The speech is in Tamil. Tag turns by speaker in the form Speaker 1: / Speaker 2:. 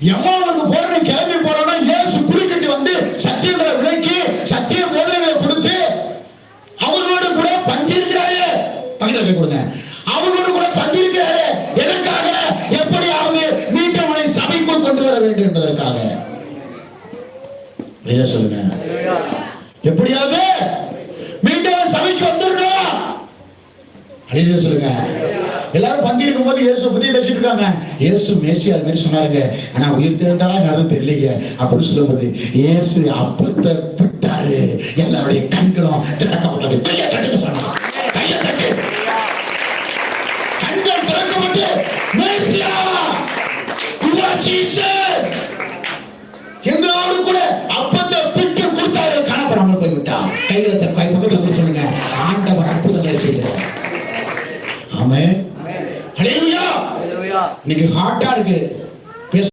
Speaker 1: எம்மாவுக்கு போறேன்னு கிளம்பி போறோம்னா இயேசு குறுக்கிட்டு வந்து சத்தியங்களை விளக்கி சத்திய போதனைகளை கொடுத்து அவர்களோடு கூட பங்கிருக்கிறாரே. போய் கொடுங்க. அவர்களோடு கூட பங்கிருக்கிறாரே. எதற்காக? எப்படியாவது மீட்டவனை சபைக்குள் கொண்டு வர வேண்டும் என்பதற்காக. சொல்லுங்க. எப்படியாவது மீண்டும் சபைக்கு வந்துடணும். அழிய சொல்லுங்க. எல்லாரும் பங்கிருக்கும் போது இயேசு பத்தி பேசிட்டு இருக்காங்க. இயேசு மேசி அது மாதிரி சொன்னாருங்க. ஆனா உயிர் திறந்தாலும் நடந்து தெரியலீங்க அப்படின்னு சொல்லும்போது இயேசு அப்பத்தை விட்டாரு எல்லாருடைய கண்களும் திறக்கப்பட்டது. கையை தட்டுங்க சொன்னா கையை தட்டு. கண்கள் திறக்கப்பட்டு மேசியா! You are எங்களோடு கூட அப்பத்தை பிட்டு கொடுத்தாரு. காணப்படாமல் போய்விட்டா. கையில கை பக்கத்தில் சொல்லுங்க. ஆண்டவர் அற்புதங்களை செய்தார். ஆமென். இன்னைக்கு ஹாட்டா இருக்கு.